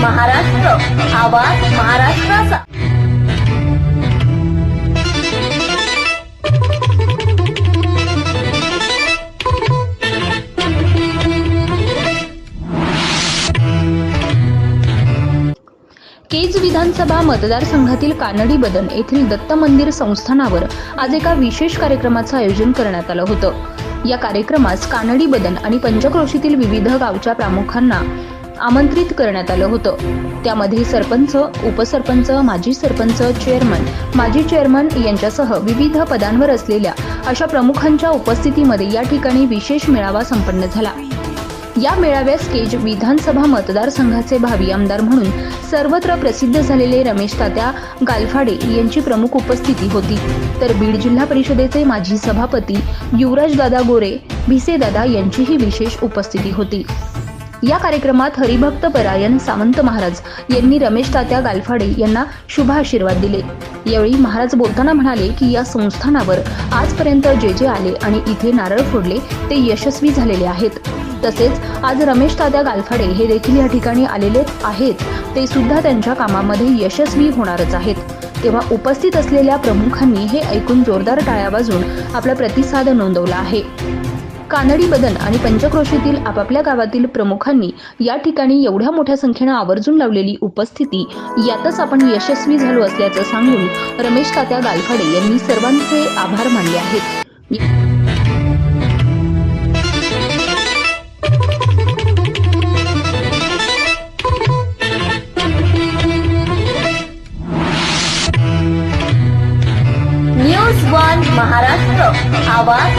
महाराष्ट्र. आवाज महाराष्ट्राचा. केज विधानसभा मतदारसंघातील कानडी बदन येथील दत्त मंदिर संस्थानावर आज एका विशेष कार्यक्रमाचं आयोजन करण्यात आलं होतं. या कार्यक्रमास कानडी बदन आणि पंचक्रोशीतील विविध गावच्या प्रामुख्यांना आमंत्रित करण्यात आलं होतं. त्यामध्ये सरपंच उपसरपंच माजी सरपंच चेअरमन माजी चेअरमन यांच्यासह विविध पदांवर असलेल्या अशा प्रमुखांच्या उपस्थितीमध्ये या ठिकाणी विशेष मेळावा संपन्न झाला. या मेळाव्यास केज विधानसभा मतदारसंघाचे भावी आमदार म्हणून सर्वत्र प्रसिद्ध झालेले रमेश तात्या गालफाडे यांची प्रमुख उपस्थिती होती. तर बीड जिल्हा परिषदेचे माजी सभापती युवराजदादा गोरे भिसेदादा यांचीही विशेष उपस्थिती होती. या कार्यक्रमात हरिभक्त परायण सावंत महाराज यांनी रमेश तात्या गालफाडे यांना शुभ आशीर्वाद दिले. यावेळी महाराज बोलताना म्हणाले की या संस्थानावर आजपर्यंत जे जे आले आणि इथे नारळ फोडले ते यशस्वी झालेले आहेत. तसेच आज रमेश तात्या गालफाडे हे देखील या ठिकाणी आलेले आहेत. ते सुद्धा त्यांच्या कामामध्ये यशस्वी होणारच आहेत. तेव्हा उपस्थित असलेल्या प्रमुखांनी हे ऐकून जोरदार टाळ्या वाजून आपला प्रतिसाद नोंदवला आहे. कानडी बदन आणि पंचक्रोशीतील आपापल्या गावातील प्रमुखांनी या ठिकाणी एवढ्या मोठ्या संख्येनं आवर्जून लावलेली उपस्थिती यातच आपण यशस्वी झालो असल्याचं सांगून रमेश तात्या गालफाडे यांनी सर्वांचे आभार मानले आहेत. न्यूज वन महाराष्ट्र आवाज